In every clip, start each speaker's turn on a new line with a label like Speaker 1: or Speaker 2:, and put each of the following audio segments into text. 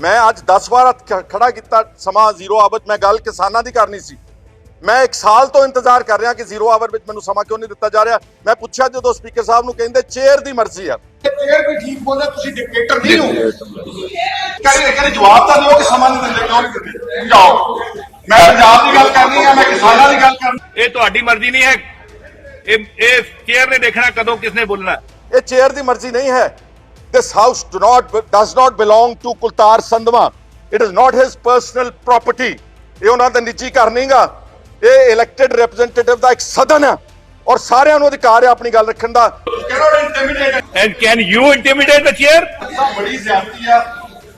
Speaker 1: ਮੈਂ ਅੱਜ 10 ਵਾਰ ਖੜਾ ਕੀਤਾ ਸਮਾਂ ਜ਼ੀਰੋ ਆਵਰ ਮੈਂ ਗੱਲ ਕਿਸਾਨਾਂ ਦੀ ਕਰਨੀ ਸੀ। ਮੈਂ 1 ਸਾਲ ਤੋਂ ਇੰਤਜ਼ਾਰ ਕਰ ਰਿਹਾ ਕਿ ਜ਼ੀਰੋ ਆਵਰ ਵਿੱਚ ਮੈਨੂੰ ਸਮਾਂ ਕਿਉਂ ਨਹੀਂ ਦਿੱਤਾ ਜਾ ਰਿਹਾ। ਮੈਂ ਪੁੱਛਿਆ ਜਦੋਂ ਸਪੀਕਰ ਸਾਹਿਬ ਨੂੰ ਕਹਿੰਦੇ ਚੇਅਰ ਦੀ ਮਰਜ਼ੀ ਆ।
Speaker 2: ਚੇਅਰ ਵੀ ਠੀਕ ਬੋਲਦਾ ਤੁਸੀਂ ਡਿਕਟੇਟਰ ਨਹੀਂ ਹੋ। ਕਹਿੰਦੇ ਕਹਿੰਦੇ ਜਵਾਬ ਤਾਂ ਦਿਓ ਕਿ ਸਮਾਂ ਨਹੀਂ ਦਿੰਦੇ ਕਿਉਂ ਨਹੀਂ ਦਿੰਦੇ। ਜਾਓ ਮੈਂ ਪੰਜਾਬ ਦੀ ਗੱਲ ਕਰਨੀ ਹੈ ਮੈਂ ਕਿਸਾਨਾਂ ਦੀ ਗੱਲ ਕਰਨੀ।
Speaker 3: ਇਹ ਤੁਹਾਡੀ ਮਰਜ਼ੀ ਨਹੀਂ ਹੈ। ਇਹ ਇਹ ਚੇਅਰ ਨੇ ਦੇਖਣਾ ਕਦੋਂ ਕਿਸਨੇ ਬੋਲਣਾ।
Speaker 1: ਇਹ ਚੇਅਰ ਦੀ ਮਰਜ਼ੀ ਨਹੀਂ ਹੈ। This house do not does not belong to Kultar Sandhwan it is not his personal property. ਇਹ ਉਹਨਾਂ ਦਾ ਨਿੱਜੀ ਘਰ ਨਹੀਂਗਾ ਇਹ ਇਲੈਕਟਿਡ ਰਿਪਰੈਜ਼ੈਂਟੇਟਿਵ ਦਾ ਇੱਕ ਸਦਨ ਹੈ। ਔਰ ਸਾਰਿਆਂ ਨੂੰ ਅਧਿਕਾਰ ਹੈ ਆਪਣੀ ਗੱਲ ਰੱਖਣ ਦਾ।
Speaker 3: And can you intimidate the chair
Speaker 2: ਬੜੀ ਜ਼ਿਆਦਤੀ ਆ।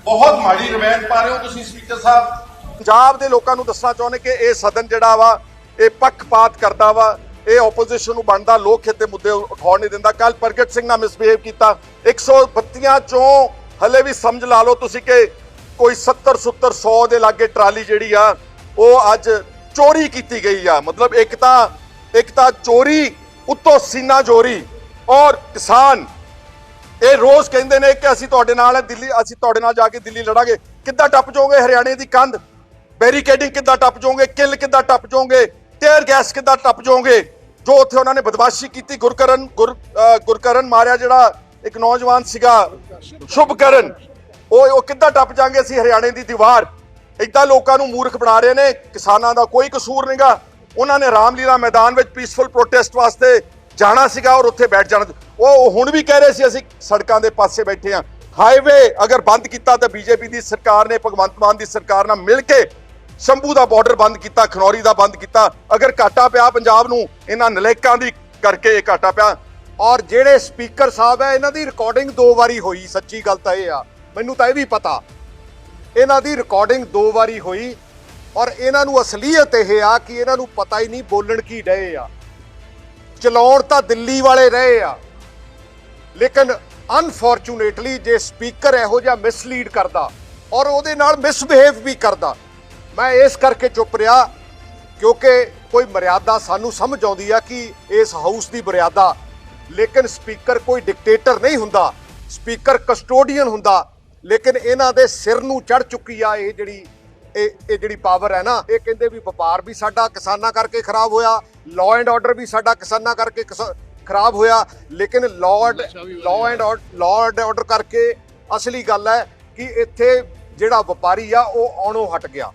Speaker 2: ਬਹੁਤ ਮਾੜੀ ਰਵਾਇਤ ਪਾ ਰਹੇ ਹੋ ਤੁਸੀਂ ਸਪੀਕਰ ਸਾਹਿਬ।
Speaker 1: ਪੰਜਾਬ ਦੇ ਲੋਕਾਂ ਨੂੰ ਦੱਸਣਾ ਚਾਹੁੰਦੇ ਕਿ ਇਹ ਸਦਨ ਜਿਹੜਾ ਵਾ ਇਹ ਪੱਖਪਾਤ ਕਰਦਾ ਵਾ। ਇਹ ਆਪੋਜੀਸ਼ਨ ਨੂੰ ਬਣਦਾ ਲੋਕ ਖੇਤੇ ਮੁੱਦੇ ਉਠਾਉਣ ਨਹੀਂ ਦਿੰਦਾ। ਕੱਲ ਪ੍ਰਗਟ ਸਿੰਘ ਨਾਲ ਮਿਸਬਿਹੇਵ ਕੀਤਾ। 132 ਚੋਂ ਹਲੇ ਵੀ ਸਮਝ ਲਾ ਲਓ ਤੁਸੀਂ ਕਿ ਕੋਈ 70 70 100 ਦੇ ਲਾਗੇ ਟਰਾਲੀ ਜਿਹੜੀ ਆ, ਉਹ ਅੱਜ ਚੋਰੀ ਕੀਤੀ ਗਈ ਆ। ਮਤਲਬ ਇੱਕ ਤਾਂ ਇੱਕ ਤਾਂ ਚੋਰੀ, ਉੱਤੋਂ ਸੀਨਾ ਚੋਰੀ ਔਰ ਕਿਸਾਨ। ਇਹ ਰੋਜ਼ ਕਹਿੰਦੇ ਨੇ ਕਿ ਅਸੀਂ ਤੁਹਾਡੇ ਨਾਲ ਹੈ ਦਿੱਲੀ, ਅਸੀਂ ਤੁਹਾਡੇ ਨਾਲ ਜਾ ਕੇ ਦਿੱਲੀ ਲੜਾਂਗੇ। ਕਿੱਦਾਂ ਟੱਪ ਜਾਓਗੇ ਹਰਿਆਣੇ ਦੀ ਕੰਧ? ਬੈਰੀਕੇਡਿੰਗ ਕਿੱਦਾਂ ਟੱਪ ਜਾਓਗੇ? ਕਿੱਲ ਕਿੱਦਾਂ ਟੱਪ ਜਾਓਗੇ? ਟੇਅਰ ਗੈਸ ਕਿੱਦਾਂ ਟੱਪ ਜਾਓਗੇ? ਜੋ ਉੱਥੇ ਉਹਨਾਂ ਨੇ ਬਦਮਾਸ਼ੀ ਕੀਤੀ, ਗੁਰਕਰਨ, ਗੁਰ ਅਹ ਗੁਰਕਰਨ ਮਾਰਿਆ ਜਿਹੜਾ ਇੱਕ ਨੌਜਵਾਨ ਸੀਗਾ, ਸ਼ੁਭਕਰਨ। ਉਹ ਉਹ ਕਿੱਦਾਂ ਟੱਪ ਜਾਾਂਗੇ ਅਸੀਂ ਹਰਿਆਣੇ ਦੀ ਦੀਵਾਰ? ਏਦਾਂ ਲੋਕਾਂ ਨੂੰ ਮੂਰਖ ਬਣਾ ਰਹੇ ਨੇ, ਕਿਸਾਨਾਂ ਦਾ ਕੋਈ ਕਸੂਰ ਨਹੀਂਗਾ ਉਹਨਾਂ ਨੇ ਰਾਮਲੀਲਾ ਮੈਦਾਨ ਵਿੱਚ ਪੀਸਫੁਲ ਪ੍ਰੋਟੈਸਟ ਵਾਸਤੇ ਜਾਣਾ ਸੀਗਾ ਔਰ ਉੱਥੇ ਬੈਠ ਜਾਣਾ ਉਹ ਹੁਣ ਵੀ ਕਹਿ ਰਹੇ ਸੀ, ਅਸੀਂ ਸੜਕਾਂ ਦੇ ਪਾਸੇ ਬੈਠੇ ਆ ਹਾਈਵੇ ਅਗਰ ਬੰਦ ਕੀਤਾ ਤਾਂ ਬੀਜੇਪੀ ਦੀ ਸਰਕਾਰ ਨੇ, ਭਗਵੰਤ ਮਾਨ ਦੀ ਸਰਕਾਰ ਨਾਲ ਮਿਲ ਕੇ ਸ਼ੰਭੂ ਦਾ ਬਾਰਡਰ ਬੰਦ ਕੀਤਾ, ਖਨੌਰੀ ਦਾ ਬੰਦ ਕੀਤਾ। ਅਗਰ ਘਾਟਾ ਪਿਆ ਪੰਜਾਬ ਨੂੰ, ਇਹਨਾਂ ਨਲੇਕਾਂ ਦੀ ਕਰਕੇ ਇਹ ਘਾਟਾ ਪਿਆ।
Speaker 4: ਔਰ ਜਿਹੜੇ ਸਪੀਕਰ ਸਾਹਿਬ ਹੈ, ਇਹਨਾਂ ਦੀ ਰਿਕਾਰਡਿੰਗ ਦੋ ਵਾਰੀ ਹੋਈ, ਸੱਚੀ ਗੱਲ ਤਾਂ ਇਹ ਆ। ਮੈਨੂੰ ਤਾਂ ਇਹ ਵੀ ਪਤਾ। ਇਹਨਾਂ ਦੀ ਰਿਕਾਰਡਿੰਗ ਦੋ ਵਾਰੀ ਹੋਈ ਔਰ ਇਹਨਾਂ ਨੂੰ ਅਸਲੀਅਤ ਇਹ ਆ ਕਿ ਇਹਨਾਂ ਨੂੰ ਪਤਾ ਹੀ ਨਹੀਂ ਬੋਲਣ ਕੀ ਡਏ ਆ। ਚਲਾਉਣ ਤਾਂ ਦਿੱਲੀ ਵਾਲੇ ਰਹੇ ਆ। ਲੇਕਿਨ ਅਨਫੋਰਚੂਨੇਟਲੀ ਜੇ ਸਪੀਕਰ ਇਹੋ ਜਿਹਾ ਮਿਸਲੀਡ ਕਰਦਾ ਔਰ ਉਹਦੇ ਨਾਲ ਮਿਸਬਿਹੇਵ ਵੀ ਕਰਦਾ ਮੈਂ ਇਸ ਕਰਕੇ ਚੁੱਪ ਰਿਹਾ ਕਿਉਂਕਿ ਕੋਈ ਮਰਿਆਦਾ ਸਾਨੂੰ ਸਮਝ ਆਉਂਦੀ ਆ ਕਿ ਇਸ ਹਾਊਸ ਦੀ ਮਰਿਆਦਾ। ਲੇਕਿਨ ਸਪੀਕਰ ਕੋਈ ਡਿਕਟੇਟਰ ਨਹੀਂ ਹੁੰਦਾ। ਸਪੀਕਰ ਕਸਟੋਡੀਅਨ ਹੁੰਦਾ। ਲੇਕਿਨ ਇਹਨਾਂ ਦੇ ਸਿਰ ਨੂੰ ਚੜ ਚੁੱਕੀ ਆ ਇਹ ਜਿਹੜੀ ਇਹ ਇਹ ਜਿਹੜੀ ਪਾਵਰ ਹੈ ਨਾ ਇਹ ਕਹਿੰਦੇ ਵੀ ਵਪਾਰ ਵੀ ਸਾਡਾ ਕਿਸਾਨਾਂ ਕਰਕੇ ਖਰਾਬ ਹੋਇਆ ਲਾਅ ਐਂਡ ਆਰਡਰ ਵੀ ਸਾਡਾ ਕਿਸਾਨਾਂ ਕਰਕੇ ਖਰਾਬ ਹੋਇਆ। ਲੇਕਿਨ lord law and law and order ਕਰਕੇ ਅਸਲੀ ਗੱਲ ਹੈ ਕਿ ਇੱਥੇ ਜਿਹੜਾ ਵਪਾਰੀ ਆ ਉਹ ਆਉਣੋਂ ਹਟ ਗਿਆ।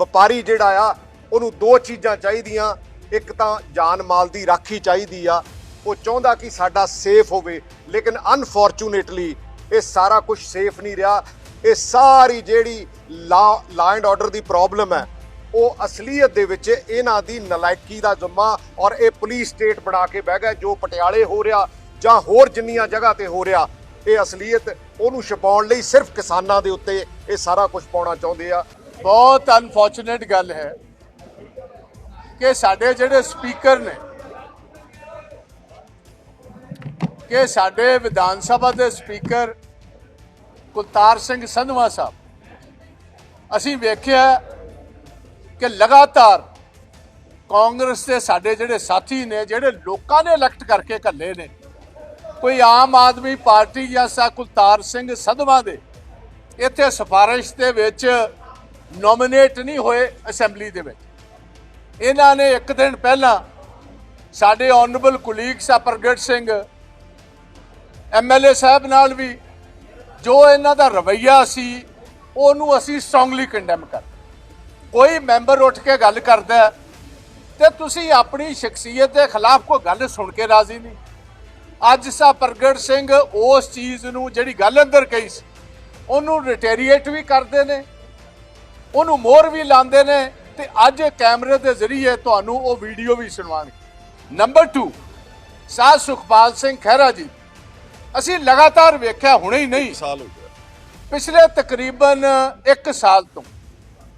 Speaker 4: ਵਪਾਰੀ ਜਿਹੜਾ ਆ, ਉਹਨੂੰ ਦੋ ਚੀਜ਼ਾਂ ਚਾਹੀਦੀਆਂ। ਇੱਕ ਤਾਂ ਜਾਨ ਮਾਲ ਦੀ ਰਾਖੀ ਚਾਹੀਦੀ ਆ। ਉਹ ਚਾਹੁੰਦਾ ਕਿ ਸਾਡਾ ਸੇਫ ਹੋਵੇ, ਲੇਕਿਨ ਅਨਫੋਰਚੂਨੇਟਲੀ ਇਹ ਸਾਰਾ ਕੁਝ ਸੇਫ ਨਹੀਂ ਰਿਹਾ। ਇਹ ਸਾਰੀ ਜਿਹੜੀ ਲਾ law and order the problem ਹੈ, ਉਹ ਅਸਲੀਅਤ ਦੇ ਵਿੱਚ ਇਹਨਾਂ ਦੀ ਨਲਾਇਕੀ ਦਾ ਜ਼ੁੰਮਾ ਔਰ ਇਹ ਪੁਲਿਸ ਸਟੇਟ ਬਣਾ ਕੇ ਬਹਿ ਗਏ ਜੋ ਪਟਿਆਲੇ ਹੋ ਰਿਹਾ ਜਾਂ ਹੋਰ ਜਿੰਨੀਆਂ ਜਗ੍ਹਾ ਤੇ ਹੋ ਰਿਹਾ, ਇਹ ਅਸਲੀਅਤ ਉਹਨੂੰ ਛਪਾਉਣ ਲਈ ਸਿਰਫ ਕਿਸਾਨਾਂ ਦੇ ਉੱਤੇ ਇਹ ਸਾਰਾ ਕੁਝ ਪਾਉਣਾ ਚਾਹੁੰਦੇ ਆ।
Speaker 5: ਬਹੁਤ ਅਨਫੋਰਚੂਨੇਟ ਗੱਲ ਹੈ ਕਿ ਸਾਡੇ ਜਿਹੜੇ ਸਪੀਕਰ ਨੇ, ਕਿ ਸਾਡੇ ਵਿਧਾਨ ਸਭਾ ਦੇ ਸਪੀਕਰ ਕੁਲਤਾਰ ਸਿੰਘ ਸੰਧਵਾ ਸਾਹਿਬ, ਅਸੀਂ ਵੇਖਿਆ ਕਿ ਲਗਾਤਾਰ ਕਾਂਗਰਸ ਦੇ ਸਾਡੇ ਜਿਹੜੇ ਸਾਥੀ ਨੇ, ਜਿਹੜੇ ਲੋਕਾਂ ਨੇ ਇਲੈਕਟ ਕਰਕੇ ਘੱਲੇ ਨੇ, ਕੋਈ ਆਮ ਆਦਮੀ ਪਾਰਟੀ ਜਾਂ ਸਾ ਕੁਲਤਾਰ ਸਿੰਘ ਸੰਧਵਾ ਦੇ, ਇੱਥੇ ਸਿਫਾਰਿਸ਼ ਦੇ ਵਿੱਚ ਨੋਮੀਨੇਟ ਨਹੀਂ ਹੋਏ ਅਸੈਂਬਲੀ ਦੇ ਵਿੱਚ। ਇਹਨਾਂ ਨੇ ਇੱਕ ਦਿਨ ਪਹਿਲਾਂ ਸਾਡੇ ਆਨਰੇਬਲ ਕੁਲੀਗ ਸਾ ਪ੍ਰਗਟ ਸਿੰਘ ਐਮਐਲਏ ਸਾਹਿਬ ਨਾਲ ਵੀ ਜੋ ਇਹਨਾਂ ਦਾ ਰਵੱਈਆ ਸੀ ਉਹਨੂੰ ਅਸੀਂ ਸਟਰੋਂਗਲੀ ਕੰਡੈਮ ਕਰ ਕੋਈ ਮੈਂਬਰ ਉੱਠ ਕੇ ਗੱਲ ਕਰਦਾ ਹੈ, ਤੇ ਤੁਸੀਂ ਆਪਣੀ ਸ਼ਖਸੀਅਤ ਦੇ ਖਿਲਾਫ ਕੋਈ ਗੱਲ ਸੁਣ ਕੇ ਰਾਜ਼ੀ ਨਹੀਂ। ਅੱਜ ਸਾ ਪ੍ਰਗਟ ਸਿੰਘ ਉਸ ਚੀਜ਼ ਨੂੰ ਜਿਹੜੀ ਗੱਲ ਅੰਦਰ ਕਹੀ ਸੀ ਉਹਨੂੰ ਰਿਟੇਰੀਏਟ ਵੀ ਕਰਦੇ ਨੇ। ਉਹਨੂੰ ਮੋਹਰ ਵੀ ਲਾਉਂਦੇ ਨੇ ਤੇ ਅੱਜ ਕੈਮਰੇ ਦੇ ਜ਼ਰੀਏ ਤੁਹਾਨੂੰ ਉਹ ਵੀਡੀਓ ਵੀ ਸੁਣਵਾਉਣਗੇ। ਨੰਬਰ 2 ਸਾਹ ਸੁਖਪਾਲ ਸਿੰਘ ਖਹਿਰਾ ਜੀ ਅਸੀਂ ਲਗਾਤਾਰ ਵੇਖਿਆ ਹੁਣੇ ਹੀ ਨਹੀਂ।
Speaker 1: ਸਾਲ ਹੋ ਗਿਆ।
Speaker 5: ਪਿਛਲੇ ਤਕਰੀਬਨ 1 ਸਾਲ ਤੋਂ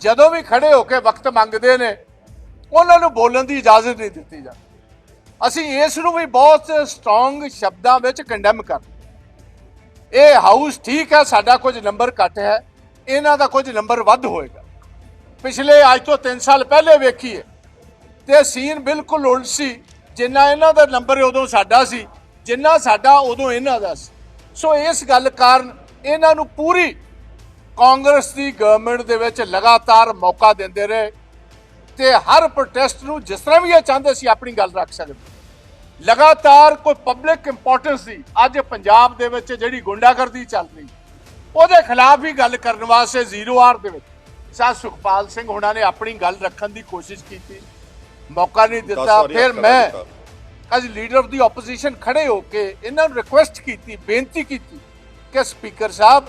Speaker 5: ਜਦੋਂ ਵੀ ਖੜੇ ਹੋ ਕੇ ਵਕਤ ਮੰਗਦੇ ਨੇ ਉਹਨਾਂ ਨੂੰ ਬੋਲਣ ਦੀ ਇਜਾਜ਼ਤ ਨਹੀਂ ਦਿੱਤੀ ਜਾਂਦੀ। ਅਸੀਂ ਇਸ ਨੂੰ ਵੀ ਬਹੁਤ ਸਟਰੋਂਗ ਸ਼ਬਦਾਂ ਵਿੱਚ ਕੰਡੈਮ ਕਰ ਇਹ ਹਾਊਸ ਠੀਕ ਹੈ ਸਾਡਾ ਕੁਝ ਨੰਬਰ ਘੱਟ ਹੈ ਇਹਨਾਂ ਦਾ ਕੁਝ ਨੰਬਰ ਵੱਧ ਹੋਏਗਾ। ਪਿਛਲੇ ਅੱਜ ਤੋਂ 3 ਸਾਲ ਪਹਿਲੇ ਵੇਖੀਏ, ਤੇ ਸੀਨ ਬਿਲਕੁਲ ਉਲਟ ਸੀ। ਜਿੰਨਾ ਇਹਨਾਂ ਦਾ ਨੰਬਰ ਉਦੋਂ ਸਾਡਾ ਸੀ, ਜਿੰਨਾ ਸਾਡਾ ਉਦੋਂ ਇਹਨਾਂ ਦਾ ਸੀ। ਸੋ ਇਸ ਗੱਲ ਕਾਰਨ ਇਹਨਾਂ ਨੂੰ ਪੂਰੀ ਕਾਂਗਰਸ ਦੀ ਗਵਰਨਮੈਂਟ ਦੇ ਵਿੱਚ ਲਗਾਤਾਰ ਮੌਕਾ ਦਿੰਦੇ ਰਹੇ ਤੇ ਹਰ ਪ੍ਰੋਟੈਸਟ ਨੂੰ ਜਿਸ ਤਰ੍ਹਾਂ ਵੀ ਇਹ ਚਾਹੁੰਦੇ ਸੀ, ਆਪਣੀ ਗੱਲ ਰੱਖ ਸਕਦੇ। ਲਗਾਤਾਰ ਕੋਈ ਪਬਲਿਕ ਇੰਪੋਰਟੈਂਸ ਸੀ। ਅੱਜ ਪੰਜਾਬ ਦੇ ਵਿੱਚ ਜਿਹੜੀ ਗੁੰਡਾਗਰਦੀ ਚੱਲ ਰਹੀ, ਉਹਦੇ ਖਿਲਾਫ ਵੀ ਗੱਲ ਕਰਨ ਵਾਸਤੇ ਜ਼ੀਰੋ ਆਰ ਦੇ ਵਿੱਚ। ਸਾ ਸੁਖਪਾਲ ਸਿੰਘ ਹੁਣਾਂ ਨੇ ਆਪਣੀ ਗੱਲ ਰੱਖਣ ਦੀ ਕੋਸ਼ਿਸ਼ ਕੀਤੀ। ਮੌਕਾ ਨਹੀਂ ਦਿੱਤਾ। ਫਿਰ ਮੈਂ ਅੱਜ ਲੀਡਰ ਆਫ ਦੀ ਆਪੋਜੀਸ਼ਨ ਖੜੇ ਹੋ ਕੇ ਇਹਨਾਂ ਨੂੰ ਰਿਕੁਐਸਟ ਕੀਤੀ ਬੇਨਤੀ ਕੀਤੀ ਕਿ ਸਪੀਕਰ ਸਾਹਿਬ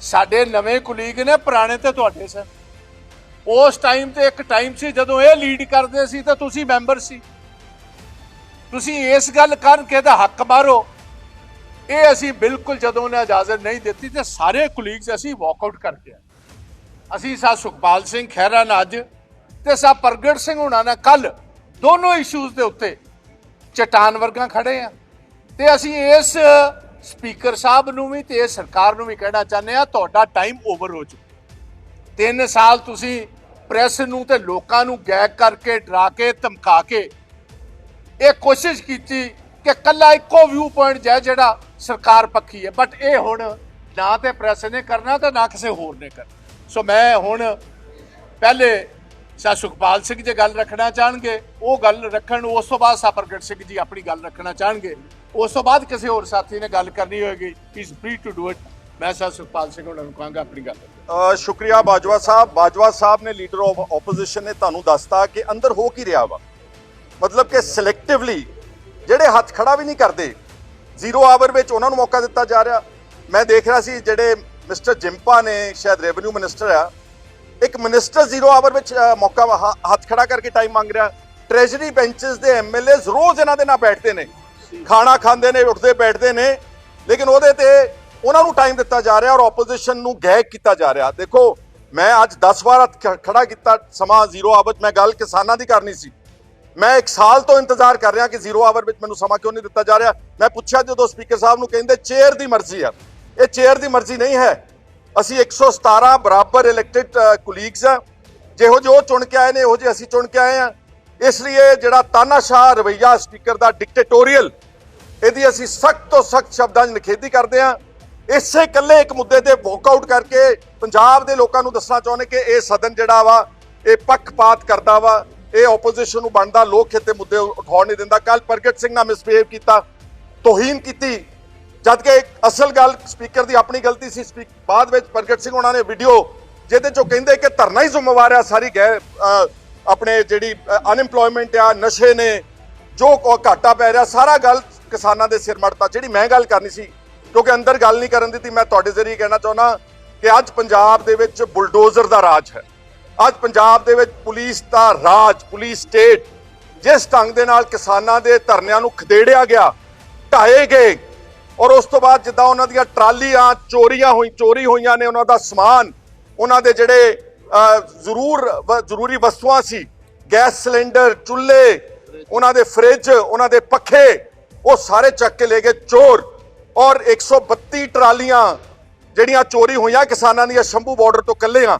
Speaker 5: ਸਾਡੇ ਨਵੇਂ ਕੁਲੀਗ ਨੇ ਪੁਰਾਣੇ ਤੇ ਤੁਹਾਡੇ ਸਨ। ਉਸ ਟਾਈਮ ਤੇ ਇੱਕ ਟਾਈਮ ਸੀ ਜਦੋਂ ਇਹ ਲੀਡ ਕਰਦੇ ਸੀ ਤਾਂ ਤੁਸੀਂ ਮੈਂਬਰ ਸੀ। ਤੁਸੀਂ ਇਸ ਗੱਲ ਕਰਕੇ ਦਾ ਹੱਕ ਮਾਰੋ। ਇਹ ਅਸੀਂ ਬਿਲਕੁਲ ਜਦੋਂ ਉਹਨੇ ਇਜਾਜ਼ਤ ਨਹੀਂ ਦਿੱਤੀ ਤੇ ਸਾਰੇ ਕੁਲੀਗਸ ਅਸੀਂ ਵਾਕਆਊਟ ਕਰਕੇ ਆਏ। ਅਸੀਂ ਸਾ ਸੁਖਪਾਲ ਸਿੰਘ ਖਹਿਰਾ ਨਾਲ ਅੱਜ ਤੇ ਸਾ ਪ੍ਰਗਟ ਸਿੰਘ ਹੁਣਾਂ ਨਾਲ ਕੱਲ ਦੋਨੋਂ ਇਸ਼ੂਜ਼ ਦੇ ਉੱਤੇ ਚਟਾਨ ਵਰਗਾ ਖੜੇ ਆ। ਤੇ ਅਸੀਂ ਇਸ ਸਪੀਕਰ ਸਾਹਿਬ ਨੂੰ ਵੀ ਤੇ ਇਸ ਸਰਕਾਰ ਨੂੰ ਵੀ ਕਹਿਣਾ ਚਾਹੁੰਦੇ ਆ, ਤੁਹਾਡਾ ਟਾਈਮ ਓਵਰ ਹੋ ਚੁੱਕਾ। ਤਿੰਨ ਸਾਲ ਤੁਸੀਂ ਪ੍ਰੈਸ ਨੂੰ ਤੇ ਲੋਕਾਂ ਨੂੰ ਗੈਗ ਕਰਕੇ, ਡਰਾ ਕੇ, ਧਮਕਾ ਕੇ ਇਹ ਕੋਸ਼ਿਸ਼ ਕੀਤੀ ਕਿ ਕੱਲਾ ਇੱਕੋ ਵਿਊ ਪੁਆਇੰਟ ਜੈ ਜਿਹੜਾ ਸਰਕਾਰ ਪੱਖੀ ਹੈ। ਬਟ ਇਹ ਹੁਣ ਨਾ ਤੇ ਪ੍ਰੈਸ ਨੇ ਕਰਨਾ ਤੇ ਨਾ ਕਿਸੇ ਹੋਰ ਨੇ ਕਰਨਾ। ਸੋ ਮੈਂ ਹੁਣ ਪਹਿਲੇ ਸਾ ਸੁਖਪਾਲ ਸਿੰਘ ਜੇ ਗੱਲ ਰੱਖਣਾ ਚਾਹਣਗੇ, ਉਹ ਗੱਲ ਰੱਖਣ ਉਸ ਤੋਂ ਬਾਅਦ ਸਾ ਪ੍ਰਗਟ ਸਿੰਘ ਜੀ ਆਪਣੀ ਗੱਲ ਰੱਖਣਾ ਚਾਹਣਗੇ। ਉਸ ਤੋਂ ਬਾਅਦ ਕਿਸੇ ਹੋਰ ਸਾਥੀ ਨੇ ਗੱਲ ਕਰਨੀ ਹੋਏਗੀ is free to do it ਮੈਂ ਸਾ ਸੁਖਪਾਲ ਸਿੰਘ ਉਹਨਾਂ ਨੂੰ ਕਹਾਂਗਾ ਆਪਣੀ ਗੱਲ।
Speaker 1: ਸ਼ੁਕਰੀਆ ਬਾਜਵਾ ਸਾਹਿਬ। ਬਾਜਵਾ ਸਾਹਿਬ ਨੇ ਲੀਡਰ ਆਫ ਆਪੋਜੀਸ਼ਨ ਨੇ ਤੁਹਾਨੂੰ ਦੱਸਤਾ ਕਿ ਅੰਦਰ ਹੋ ਕੀ ਰਿਹਾ ਵਾ। ਮਤਲਬ ਕਿ ਸਿਲੈਕਟਿਵਲੀ ਜਿਹੜੇ ਹੱਥ ਖੜਾ ਵੀ ਨਹੀਂ ਕਰਦੇ ਜ਼ੀਰੋ ਆਵਰ ਵਿੱਚ ਉਹਨਾਂ ਨੂੰ ਮੌਕਾ ਦਿੱਤਾ ਜਾ ਰਿਹਾ। ਮੈਂ ਦੇਖ ਰਿਹਾ ਸੀ ਜਿਹੜੇ ਮਿਸਟਰ ਜਿੰਪਾ ਨੇ ਸ਼ਾਇਦ ਰੈਵਨਿਊ ਮਿਨਿਸਟਰ ਆ। ਇੱਕ ਮਿਨਿਸਟਰ ਜ਼ੀਰੋ ਆਵਰ ਵਿੱਚ ਮੌਕਾ ਹੱਥ ਖੜਾ ਕਰਕੇ ਟਾਈਮ ਮੰਗ ਰਿਹਾ। ਟ੍ਰੈਜਰੀ ਬੈਂਚਸ ਦੇ ਐਮਐਲਏਜ਼ ਰੋਜ਼ ਇਹਨਾਂ ਦੇ ਨਾਲ ਬੈਠਦੇ ਨੇ। ਖਾਣਾ ਖਾਂਦੇ ਨੇ, ਉੱਠਦੇ ਬੈਠਦੇ ਨੇ। ਲੇਕਿਨ ਉਹਦੇ ਤੇ ਉਹਨਾਂ ਨੂੰ ਟਾਈਮ ਦਿੱਤਾ ਜਾ ਰਿਹਾ ਔਰ ਆਪੋਜੀਸ਼ਨ ਨੂੰ ਗੈਗ ਕੀਤਾ ਜਾ ਰਿਹਾ। ਦੇਖੋ, ਮੈਂ ਅੱਜ 10 ਵਾਰ ਹੱਥ ਖੜਾ ਕੀਤਾ ਸਮਾਂ ਜ਼ੀਰੋ ਆਵਰ ਮੈਂ ਗੱਲ ਕਿਸਾਨਾਂ ਦੀ ਕਰਨੀ ਸੀ। ਮੈਂ ਇੱਕ ਸਾਲ ਤੋਂ ਇੰਤਜ਼ਾਰ ਕਰ ਰਿਹਾ ਕਿ ਜ਼ੀਰੋ ਆਵਰ ਵਿੱਚ ਮੈਨੂੰ ਸਮਾਂ ਕਿਉਂ ਨਹੀਂ ਦਿੱਤਾ ਜਾ ਰਿਹਾ। ਮੈਂ ਪੁੱਛਿਆ ਜਦੋਂ ਸਪੀਕਰ ਸਾਹਿਬ ਨੂੰ ਕਹਿੰਦੇ ਚੇਅਰ ਦੀ ਮਰਜ਼ੀ ਆ। ਇਹ ਚੇਅਰ ਦੀ ਮਰਜ਼ੀ ਨਹੀਂ ਹੈ। ਅਸੀਂ 117 ਬਰਾਬਰ ਇਲੈਕਟਿਡ ਕੁਲੀਗਸ ਆ। ਜਿਹੋ ਜਿਹੇ ਉਹ ਚੁਣ ਕੇ ਆਏ ਨੇ ਉਹੋ ਜਿਹੇ ਅਸੀਂ ਚੁਣ ਕੇ ਆਏ ਆ। ਇਸ ਲਈ ਜਿਹੜਾ ਤਾਨਾਸ਼ਾਹ ਰਵਈਆ ਸਪੀਕਰ ਦਾ ਡਿਕਟੇਟੋਰੀਅਲ ਇਹਦੀ ਅਸੀਂ ਸਖਤ ਤੋਂ ਸਖਤ ਸ਼ਬਦਾਂ 'ਚ ਨਿਖੇਧੀ ਕਰਦੇ ਆ। ਇਸੇ ਇਕੱਲੇ ਇੱਕ ਮੁੱਦੇ ਤੇ ਵਾਕਆਊਟ ਕਰਕੇ ਪੰਜਾਬ ਦੇ ਲੋਕਾਂ ਨੂੰ ਦੱਸਣਾ ਚਾਹੁੰਦੇ ਕਿ ਇਹ ਸਦਨ ਜਿਹੜਾ ਵਾ, ਇਹ ਪੱਖਪਾਤ ਕਰਦਾ ਵਾ। ਇਹ ਆਪੋਜੀਸ਼ਨ ਨੂੰ ਬਣਦਾ ਲੋਕ ਹਿੱਤ ਮੁੱਦੇ ਉਠਾਉਣ ਨਹੀਂ ਦਿੰਦਾ। ਕੱਲ ਪ੍ਰਗਟ ਸਿੰਘ ਨਾਲ ਮਿਸਬਿਹੇਵ ਕੀਤਾ, ਤੋਹੀਨ ਕੀਤੀ। ਜਦ ਕਿ ਅਸਲ ਗੱਲ ਸਪੀਕਰ ਦੀ ਆਪਣੀ ਗਲਤੀ ਸੀ, ਸਪੀਕ, ਬਾਅਦ ਵਿੱਚ ਪ੍ਰਗਟ ਸਿੰਘ ਉਹਨਾਂ ਨੇ ਵੀਡੀਓ ਜਿਹਦੇ ਚੋਂ ਕਹਿੰਦੇ ਕਿ ਧਰਨਾ ਹੀ ਜ਼ਿੰਮੇਵਾਰ ਆ, ਸਾਰੀ ਗੈਰ ਆਪਣੇ ਜਿਹੜੀ ਅਨਐਮਪਲੋਇਮੈਂਟ ਆ, ਨਸ਼ੇ ਨੇ, ਜੋ ਘਾਟਾ ਪੈ ਰਿਹਾ, ਸਾਰਾ ਗੱਲ ਕਿਸਾਨਾਂ ਦੇ ਸਿਰ ਮੜਤਾ। ਜਿਹੜੀ ਮੈਂ ਗੱਲ ਕਰਨੀ ਸੀ, ਕਿਉਂਕਿ ਅੰਦਰ ਗੱਲ ਨਹੀਂ ਕਰਨ ਦਿੱਤੀ, ਮੈਂ ਤੁਹਾਡੇ ਜ਼ਰੀਏ ਕਹਿਣਾ ਚਾਹੁੰਦਾ ਕਿ ਅੱਜ ਪੰਜਾਬ ਦੇ ਵਿੱਚ ਬੁਲਡੋਜ਼ਰ ਦਾ ਰਾਜ ਹੈ। ਅੱਜ ਪੰਜਾਬ ਦੇ ਵਿੱਚ ਪੁਲਿਸ ਦਾ ਰਾਜ, ਪੁਲਿਸ ਸਟੇਟ, ਜਿਸ ਢੰਗ ਦੇ ਨਾਲ ਕਿਸਾਨਾਂ ਦੇ ਧਰਨਿਆਂ ਨੂੰ ਖਦੇੜਿਆ ਗਿਆ, ਢਾਏ ਗਏ ਔਰ ਉਸ ਤੋਂ ਬਾਅਦ ਜਿੱਦਾਂ ਉਹਨਾਂ ਦੀਆਂ ਟਰਾਲੀਆਂ, ਚੋਰੀਆਂ ਹੋਈ, ਚੋਰੀ ਹੋਈਆਂ ਨੇ ਉਹਨਾਂ ਦਾ ਸਮਾਨ, ਉਹਨਾਂ ਦੇ ਜਿਹੜੇ ਜ਼ਰੂਰ, ਵ- ਜ਼ਰੂਰੀ ਵਸਤੂਆਂ ਸੀ, ਗੈਸ ਸਿਲੰਡਰ, ਚੁੱਲ੍ਹੇ, ਉਹਨਾਂ ਦੇ ਫ੍ਰਿਜ, ਉਹਨਾਂ ਦੇ ਪੱਖੇ, ਉਹ ਸਾਰੇ ਚੱਕ ਕੇ ਲੈ ਗਏ ਚੋਰ। ਔਰ 132 ਟਰਾਲੀਆਂ ਜਿਹੜੀਆਂ ਚੋਰੀ ਹੋਈਆਂ, ਕਿਸਾਨਾਂ ਦੀਆਂ ਸ਼ੰਭੂ ਬਾਰਡਰ ਤੋਂ ਕੱਲਿਆਂ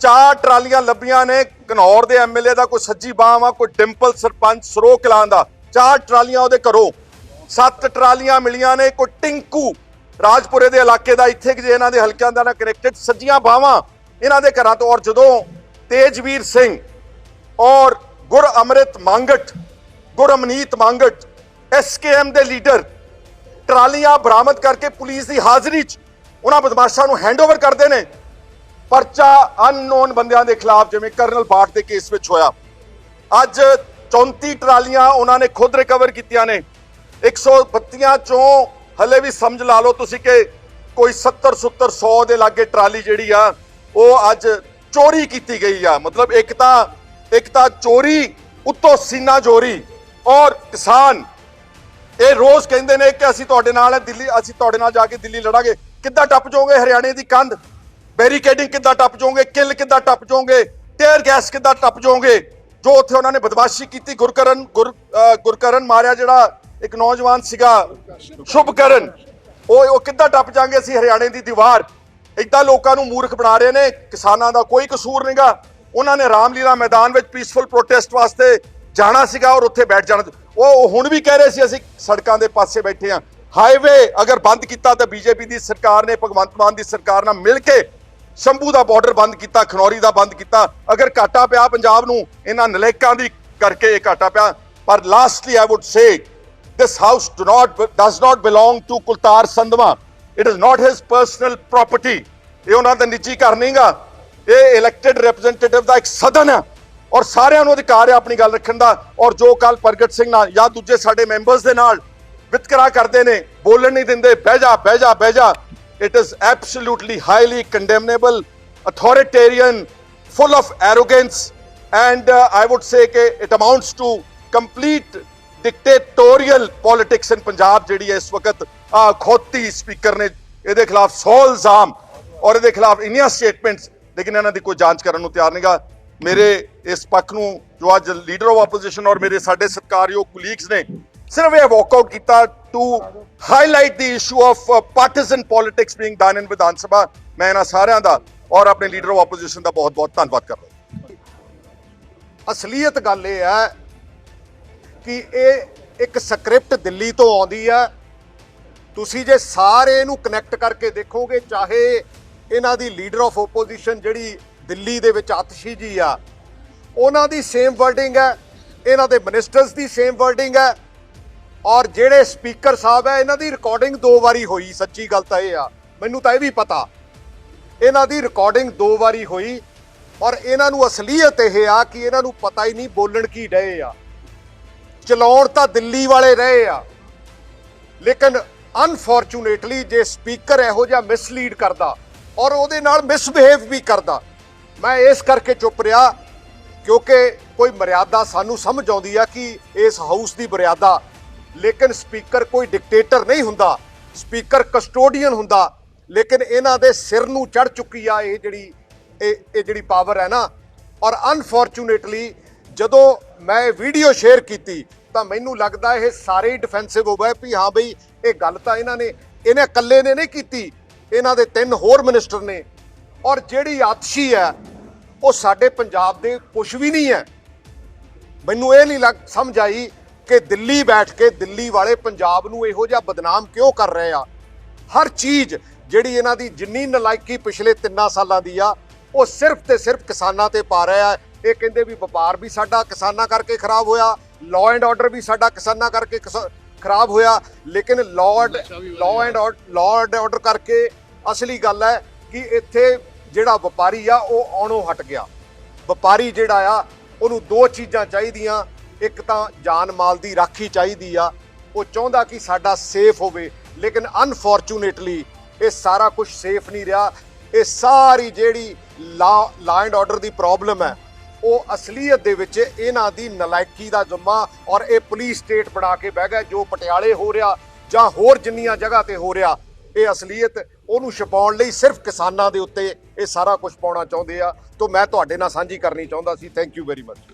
Speaker 1: ਚਾਰ ਟਰਾਲੀਆਂ ਲੱਭੀਆਂ ਨੇ, ਘਨੌਰ ਦੇ ਐਮਐਲਏ ਦਾ ਕੋਈ ਸੱਜੀ ਬਾਹ ਆ ਕੋਈ ਡਿੰਪਲ ਸਰਪੰਚ ਸਰੋ ਕਲਾਂ ਦਾ। ਚਾਰ ਟਰਾਲੀਆਂ ਉਹਦੇ ਘਰੋਂ। ਸੱਤ ਟਰਾਲੀਆਂ ਮਿਲੀਆਂ ਨੇ ਕੋਈ ਟਿੰਕੂ ਰਾਜਪੁਰੇ ਦੇ ਇਲਾਕੇ ਦਾ, ਇੱਥੇ ਕਿ ਜੇ ਇਹਨਾਂ ਦੇ ਹਲਕਿਆਂ ਦਾ ਨਾ ਕਨੈਕਟਡ ਸੱਜੀਆਂ ਬਾਵਾਂ ਇਹਨਾਂ ਦੇ ਘਰਾਂ ਤੋਂ, ਔਰ ਜਦੋਂ ਤੇਜਵੀਰ ਸਿੰਘ ਔਰ ਗੁਰ ਅੰਮ੍ਰਿਤ ਮੰਗਟ ਗੁਰਮਨੀਤ ਮੰਗਟ ਐਸਕੇਐਮ ਦੇ ਲੀਡਰ ਟਰਾਲੀਆਂ ਬਰਾਮਦ ਕਰਕੇ ਪੁਲਿਸ ਦੀ ਹਾਜ਼ਰੀ 'ਚ ਉਹਨਾਂ ਬਦਮਾਸ਼ਾਂ ਨੂੰ ਹੈਂਡਓਵਰ ਕਰਦੇ ਨੇ। ਪਰਚਾ ਅਨਨੋਨ ਬੰਦਿਆਂ ਦੇ ਖਿਲਾਫ, ਜਿਵੇਂ ਕਰਨਲ ਬਾਟ ਦੇ ਕੇਸ ਵਿੱਚ ਹੋਇਆ। ਅੱਜ 34 ਟਰਾਲੀਆਂ ਉਹਨਾਂ ਨੇ ਖੁਦ ਰਿਕਵਰ ਕੀਤੀਆਂ ਨੇ। 132 ਚੋਂ ਹਲੇ ਵੀ ਸਮਝ ਲਾ ਲਓ ਤੁਸੀਂ ਕਿ ਕੋਈ 70 70 100 ਦੇ ਲਾਗੇ ਟਰਾਲੀ ਜਿਹੜੀ ਆ, ਉਹ ਅੱਜ ਚੋਰੀ ਕੀਤੀ ਗਈ ਆ। ਮਤਲਬ ਇੱਕ ਤਾਂ ਇੱਕ ਤਾਂ ਚੋਰੀ, ਉੱਤੋਂ ਸੀਨਾ ਚੋਰੀ ਔਰ ਕਿਸਾਨ। ਇਹ ਰੋਜ਼ ਕਹਿੰਦੇ ਨੇ ਕਿ ਅਸੀਂ ਤੁਹਾਡੇ ਨਾਲ ਹੈ ਦਿੱਲੀ, ਅਸੀਂ ਤੁਹਾਡੇ ਨਾਲ ਜਾ ਕੇ ਦਿੱਲੀ ਲੜਾਂਗੇ। ਕਿੱਦਾਂ ਟੱਪ ਜਾਓਗੇ ਹਰਿਆਣੇ ਦੀ ਕੰਧ? ਬੈਰੀਕੇਡਿੰਗ ਕਿੱਦਾਂ ਟੱਪ ਜਾਓਗੇ? ਕਿੱਲ ਕਿੱਦਾਂ ਟੱਪ ਜਾਓਗੇ? ਟੇਅਰ ਗੈਸ ਕਿੱਦਾਂ ਟੱਪ ਜਾਓਗੇ? ਜੋ ਉੱਥੇ ਉਹਨਾਂ ਨੇ ਬਦਮਾਸ਼ੀ ਕੀਤੀ, ਗੁਰਕਰਨ, ਗੁਰ ਗੁਰਕਰਨ ਮਾਰਿਆ ਜਿਹੜਾ ਇੱਕ ਨੌਜਵਾਨ ਸੀਗਾ, ਸ਼ੁਭਕਰਨ। ਉਹ ਉਹ ਕਿੱਦਾਂ ਟੱਪ ਜਾਾਂਗੇ ਅਸੀਂ ਹਰਿਆਣੇ ਦੀ ਦੀਵਾਰ? ਏਦਾਂ ਲੋਕਾਂ ਨੂੰ ਮੂਰਖ ਬਣਾ ਰਹੇ ਨੇ, ਕਿਸਾਨਾਂ ਦਾ ਕੋਈ ਕਸੂਰ ਨਹੀਂਗਾ ਉਹਨਾਂ ਨੇ ਰਾਮਲੀਲਾ ਮੈਦਾਨ ਵਿੱਚ ਪੀਸਫੁਲ ਪ੍ਰੋਟੈਸਟ ਵਾਸਤੇ ਜਾਣਾ ਸੀਗਾ ਔਰ ਉੱਥੇ ਬੈਠ ਜਾਣਾ ਉਹ ਉਹ ਹੁਣ ਵੀ ਕਹਿ ਰਹੇ ਸੀ, ਅਸੀਂ ਸੜਕਾਂ ਦੇ ਪਾਸੇ ਬੈਠੇ ਆ ਹਾਈਵੇ ਅਗਰ ਬੰਦ ਕੀਤਾ ਤਾਂ ਬੀਜੇਪੀ ਦੀ ਸਰਕਾਰ ਨੇ, ਭਗਵੰਤ ਮਾਨ ਦੀ ਸਰਕਾਰ ਨਾਲ ਮਿਲ ਕੇ ਸ਼ੰਭੂ ਦਾ ਬਾਰਡਰ ਬੰਦ ਕੀਤਾ, ਖਨੌਰੀ ਦਾ ਬੰਦ ਕੀਤਾ। ਅਗਰ ਘਾਟਾ ਪਿਆ ਪੰਜਾਬ ਨੂੰ, ਇਹਨਾਂ ਨਲੇਕਾਂ ਦੀ ਕਰਕੇ ਇਹ ਘਾਟਾ ਪਿਆ। ਪਰ lastly I would say this house do not does not belong to Kultar Sandhwan it is not his personal property. ਇਹ ਉਹਨਾਂ ਦਾ ਨਿੱਜੀ ਘਰ ਨਹੀਂਗਾ ਇਹ ਇਲੈਕਟਿਡ ਰਿਪਰੈਜ਼ੈਂਟੇਟਿਵ ਦਾ ਇੱਕ ਸਦਨ ਹੈ। ਔਰ ਸਾਰਿਆਂ ਨੂੰ ਅਧਿਕਾਰ ਹੈ ਆਪਣੀ ਗੱਲ ਰੱਖਣ ਦਾ। ਔਰ ਜੋ ਕੱਲ ਪ੍ਰਗਟ ਸਿੰਘ ਨਾਲ ਜਾਂ ਦੂਜੇ ਸਾਡੇ ਮੈਂਬਰਸ ਦੇ ਨਾਲ ਵਿਤਕਰਾ ਕਰਦੇ ਨੇ ਬੋਲਣ ਨਹੀਂ ਦਿੰਦੇ ਬਹਿ ਜਾ ਬਹਿ ਜਾ ਬਹਿ ਜਾ। It is absolutely highly condemnable authoritarian full of arrogance and uh, I would say ਕਿ it amounts to complete dictatorial politics in Punjab ਜਿਹੜੀ ਹੈ ਇਸ ਵਕਤ ਖੋਤੀ ਸਪੀਕਰ ਨੇ ਇਹਦੇ ਖਿਲਾਫ 100 ਇਲਜ਼ਾਮ ਔਰ ਇਹਦੇ ਖਿਲਾਫ ਇੰਨੀਆਂ ਸਟੇਟਮੈਂਟਸ ਲੇਕਿਨ ਇਹਨਾਂ ਦੀ ਕੋਈ ਜਾਂਚ ਕਰਨ ਨੂੰ ਤਿਆਰ ਨਹੀਂਗਾ। ਮੇਰੇ ਇਸ ਪੱਖ ਨੂੰ ਜੋ ਅੱਜ ਲੀਡਰ ਆਫ ਆਪੋਜੀਸ਼ਨ ਔਰ ਮੇਰੇ ਸਾਡੇ ਸਤਿਕਾਰਯੋਗ ਕੁਲੀਗਸ ਨੇ ਸਿਰਫ ਇਹ ਵਾਕਆਊਟ ਕੀਤਾ to highlight the issue of partisan politics being done in Vidhan Sabha. ਮੈਂ ਇਹਨਾਂ ਸਾਰਿਆਂ ਦਾ ਔਰ ਆਪਣੇ ਲੀਡਰ ਆਫ ਆਪੋਜੀਸ਼ਨ ਦਾ ਬਹੁਤ ਬਹੁਤ ਧੰਨਵਾਦ ਕਰਦਾ
Speaker 4: ਅਸਲੀਅਤ ਗੱਲ ਇਹ ਹੈ ਕਿ ਇਹ ਇੱਕ ਸਕ੍ਰਿਪਟ ਦਿੱਲੀ ਤੋਂ ਆਉਂਦੀ ਹੈ ਤੁਸੀਂ ਜੇ ਸਾਰੇ ਇਹਨੂੰ ਕਨੈਕਟ ਕਰਕੇ ਦੇਖੋਗੇ, ਚਾਹੇ ਇਹਨਾਂ ਦੀ ਲੀਡਰ ਆਫ ਆਪੋਜੀਸ਼ਨ ਜਿਹੜੀ ਦਿੱਲੀ ਦੇ ਵਿੱਚ ਆਤਸ਼ੀ ਜੀ ਆ, ਉਹਨਾਂ ਦੀ ਸੇਮ ਵਰਡਿੰਗ ਹੈ, ਇਹਨਾਂ ਦੇ ਮਿਨਿਸਟਰਸ ਦੀ ਸੇਮ ਵਰਡਿੰਗ ਹੈ, ਔਰ ਜਿਹੜੇ ਸਪੀਕਰ ਸਾਹਿਬ ਹੈ, ਇਹਨਾਂ ਦੀ ਰਿਕਾਰਡਿੰਗ ਦੋ ਵਾਰੀ ਹੋਈ, ਸੱਚੀ ਗੱਲ ਤਾਂ ਇਹ ਆ। ਮੈਨੂੰ ਤਾਂ ਇਹ ਵੀ ਪਤਾ, ਇਹਨਾਂ ਦੀ ਰਿਕਾਰਡਿੰਗ ਦੋ ਵਾਰੀ ਹੋਈ, ਔਰ ਇਹਨਾਂ ਨੂੰ ਅਸਲੀਅਤ ਇਹ ਆ ਕਿ ਇਹਨਾਂ ਨੂੰ ਪਤਾ ਹੀ ਨਹੀਂ ਬੋਲਣ ਕੀ ਡਏ ਆ। ਚਲਾਉਣ ਤਾਂ ਦਿੱਲੀ ਵਾਲੇ ਰਹੇ ਆ। ਲੇਕਿਨ ਅਨਫੋਰਚੂਨੇਟਲੀ ਜੇ ਸਪੀਕਰ ਇਹੋ ਜਿਹਾ ਮਿਸਲੀਡ ਕਰਦਾ ਔਰ ਉਹਦੇ ਨਾਲ ਮਿਸਬਿਹੇਵ ਵੀ ਕਰਦਾ, ਮੈਂ ਇਸ ਕਰਕੇ ਚੁੱਪ ਰਿਹਾ ਕਿਉਂਕਿ ਕੋਈ ਮਰਿਆਦਾ ਸਾਨੂੰ ਸਮਝ ਆਉਂਦੀ ਆ ਕਿ ਇਸ ਹਾਊਸ ਦੀ ਮਰਿਆਦਾ, ਲੇਕਿਨ ਸਪੀਕਰ ਕੋਈ ਡਿਕਟੇਟਰ ਨਹੀਂ ਹੁੰਦਾ ਸਪੀਕਰ ਕਸਟੋਡੀਅਨ ਹੁੰਦਾ, ਲੇਕਿਨ ਇਹਨਾਂ ਦੇ ਸਿਰ ਨੂੰ ਚੜ ਚੁੱਕੀ ਆ ਇਹ ਜਿਹੜੀ, ਇਹ ਇਹ ਜਿਹੜੀ ਪਾਵਰ ਹੈ ਨਾ। ਔਰ ਅਨਫੋਰਚੂਨੇਟਲੀ ਜਦੋਂ ਮੈਂ ਵੀਡੀਓ ਸ਼ੇਅਰ ਕੀਤੀ ਤਾਂ ਮੈਨੂੰ ਲੱਗਦਾ ਇਹ ਸਾਰੇ ਹੀ ਡਿਫੈਂਸਿਵ ਹੋ ਗਏ ਵੀ ਹਾਂ ਬਈ, ਇਹ ਗੱਲ ਤਾਂ ਇਹਨਾਂ ਨੇ, ਇਹਨੇ ਇਕੱਲੇ ਨੇ ਨਹੀਂ ਕੀਤੀ, ਇਹਨਾਂ ਦੇ ਤਿੰਨ ਹੋਰ ਮਿਨਿਸਟਰ ਨੇ। ਔਰ ਜਿਹੜੀ ਆਤਸ਼ੀ ਹੈ, ਉਹ ਸਾਡੇ ਪੰਜਾਬ ਦੇ ਕੁਝ ਵੀ ਨਹੀਂ ਹੈ। ਮੈਨੂੰ ਇਹ ਨਹੀਂ ਲੱਗ, ਸਮਝ ਆਈ ਕਿ ਦਿੱਲੀ ਬੈਠ ਕੇ ਦਿੱਲੀ ਵਾਲੇ ਪੰਜਾਬ ਨੂੰ ਇਹੋ ਜਿਹਾ ਬਦਨਾਮ ਕਿਉਂ ਕਰ ਰਹੇ ਆ? ਹਰ ਚੀਜ਼ ਜਿਹੜੀ ਇਹਨਾਂ ਦੀ ਜਿੰਨੀ ਨਲਾਇਕੀ ਪਿਛਲੇ 3 ਸਾਲਾਂ ਦੀ ਆ, ਉਹ ਸਿਰਫ ਤੇ ਸਿਰਫ ਕਿਸਾਨਾਂ ਤੇ ਪਾ ਰਿਹਾ ਆ ਇਹ ਕਹਿੰਦੇ ਵੀ ਵਪਾਰ ਵੀ ਸਾਡਾ ਕਿਸਾਨਾਂ ਕਰਕੇ ਖਰਾਬ ਹੋਇਆ ਲਾਅ ਐਂਡ ਆਰਡਰ ਵੀ ਸਾਡਾ ਕਿਸਾਨਾਂ ਕਰਕੇ ਖਰਾਬ ਹੋਇਆ ਲੇਕਿਨ lord law and law and order ਕਰਕੇ ਅਸਲੀ ਗੱਲ ਹੈ ਕਿ ਇੱਥੇ ਜਿਹੜਾ ਵਪਾਰੀ ਆ ਉਹ ਆਉਣੋਂ ਹਟ ਗਿਆ। ਵਪਾਰੀ ਜਿਹੜਾ ਆ ਉਹਨੂੰ ਦੋ ਚੀਜ਼ਾਂ ਚਾਹੀਦੀਆਂ। ਇੱਕ ਤਾਂ ਜਾਨ ਮਾਲ ਦੀ ਰਾਖੀ ਚਾਹੀਦੀ ਆ। ਉਹ ਚਾਹੁੰਦਾ ਕਿ ਸਾਡਾ ਸੇਫ ਹੋਵੇ ਲੇਕਿਨ ਅਨਫੋਰਚੂਨੇਟਲੀ ਇਹ ਸਾਰਾ ਕੁਝ ਸੇਫ ਨਹੀਂ ਰਿਹਾ। ਇਹ ਸਾਰੀ ਜਿਹੜੀ law and order the problem ਹੈ ਉਹ ਅਸਲੀਅਤ ਦੇ ਵਿੱਚ ਇਹਨਾਂ ਦੀ ਨਲਾਇਕੀ ਦਾ ਜੁਮਾ ਔਰ ਇਹ ਪੁਲਿਸ ਸਟੇਟ ਬਣਾ ਕੇ ਬਹਿ ਗਿਆ ਜੋ ਪਟਿਆਲੇ ਹੋ ਰਿਹਾ ਜਾਂ ਹੋਰ ਜਿੰਨੀਆਂ ਜਗ੍ਹਾ ਤੇ ਹੋ ਰਿਹਾ, ਇਹ ਅਸਲੀਅਤ ਉਹਨੂੰ ਛਪਾਉਣ ਲਈ ਸਿਰਫ ਕਿਸਾਨਾਂ ਦੇ ਉੱਤੇ ਇਹ ਸਾਰਾ ਕੁਝ ਪਾਉਣਾ ਚਾਹੁੰਦੇ ਆ। ਤੋਂ ਮੈਂ ਤੁਹਾਡੇ ਨਾਲ ਸਾਂਝੀ ਕਰਨੀ ਚਾਹੁੰਦਾ ਸੀ। Thank you very much